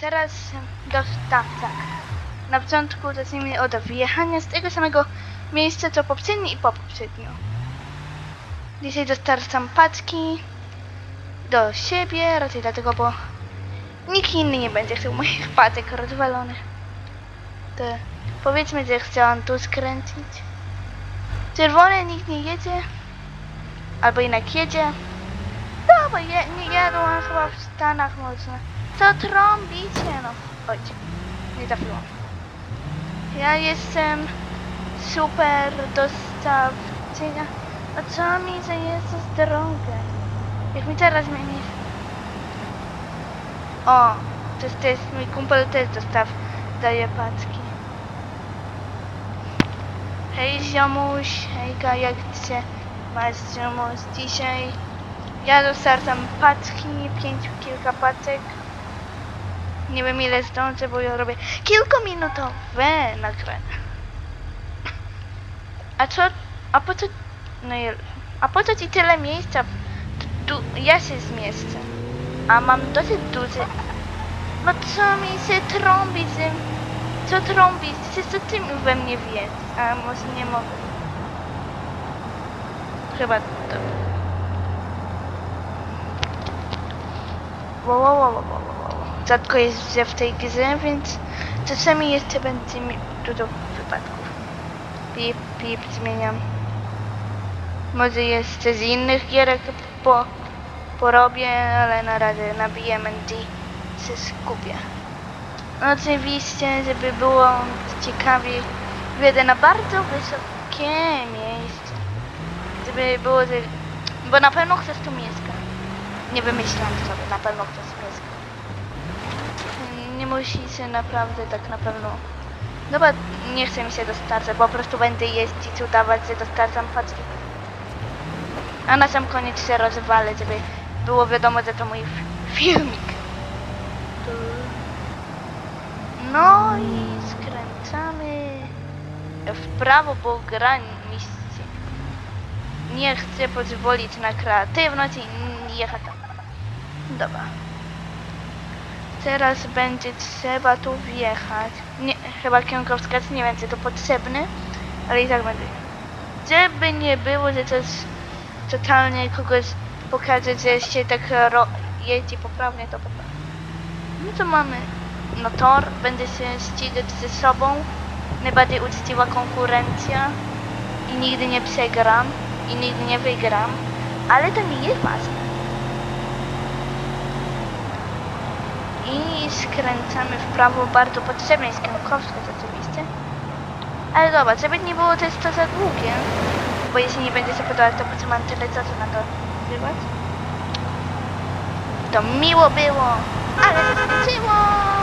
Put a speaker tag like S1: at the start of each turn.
S1: teraz do... tak. Na początku zacznijmy od wyjechania z tego samego miejsca co poprzednio i po poprzednio. Dzisiaj dostarczam paczki do siebie, raczej dlatego, bo nikt inny nie będzie chciał moich paczek rozwalonych. To powiedzmy, że on tu skręcić. Czerwone nikt nie jedzie. Albo jednak jedzie. No, bo je, nie jadą chyba w Stanach można. Co trąbicie? No, chodź. Nie trafiłam. Ja jestem super dostawczynia. A co mi zajeżdża z drogę? Jak mi teraz zmieni... O, to jest, to jest mój kumpel też dostaw daje paczki. Hej ziomuś, hejka, jak się masz ziomuś dzisiaj? Ja dostarczam paczki, pięć, kilka paczek. Nie wiem ile zdążę, bo ja robię kilkuminutowe nagrania. A co, a po co, no a po co ci tyle miejsca? Tu, ja się zmieszczę. A mam dosyć duży, no co mi się trąbi z tym, co trąbi, co ty we mnie wiesz? A może nie mogę. Chyba to. Wow, wow, wow, wow. Rzadko jest w tej grze, więc czasami jeszcze będzie mi dużo wypadków. Pip, pip, zmieniam. Może jeszcze z innych gierek po, porobię, ale na razie na BMD się skupię. Oczywiście, żeby było ciekawiej, wjedę na bardzo wysokie miejsce. Żeby było, bo na pewno chcesz tu mieszkać. Nie wymyślam sobie, na pewno chcesz mieszkać. Nie musi się naprawdę tak na pewno... Dobra, nie chce mi się dostarczać, po prostu będę jeździć, udawać, że dostarczam paczki. A na sam koniec się rozwalę, żeby było wiadomo, że to mój filmik. No i skręcamy w prawo, bo gra mi nie chce pozwolić na kreatywność i jechać tam. Dobra. Teraz będzie trzeba tu wjechać. Nie, chyba kierunkowskaz, nie czy to potrzebny, ale i tak będzie. Żeby nie było, że coś totalnie kogoś pokaże, że się tak ro- jeździ poprawnie, to poprawnie. No to mamy no tor, będę się ścigać ze sobą, najbardziej uczciwa konkurencja i nigdy nie przegram i nigdy nie wygram, ale to nie jest ważne. Skręcamy w prawo, bardzo potrzebne jest kierunkowskaz oczywiście. Ale dobra, żeby nie było też to za długie, bo jeśli nie będzie się podobać, to po co mam tyle czasu na to bywać? To miło było, ale się!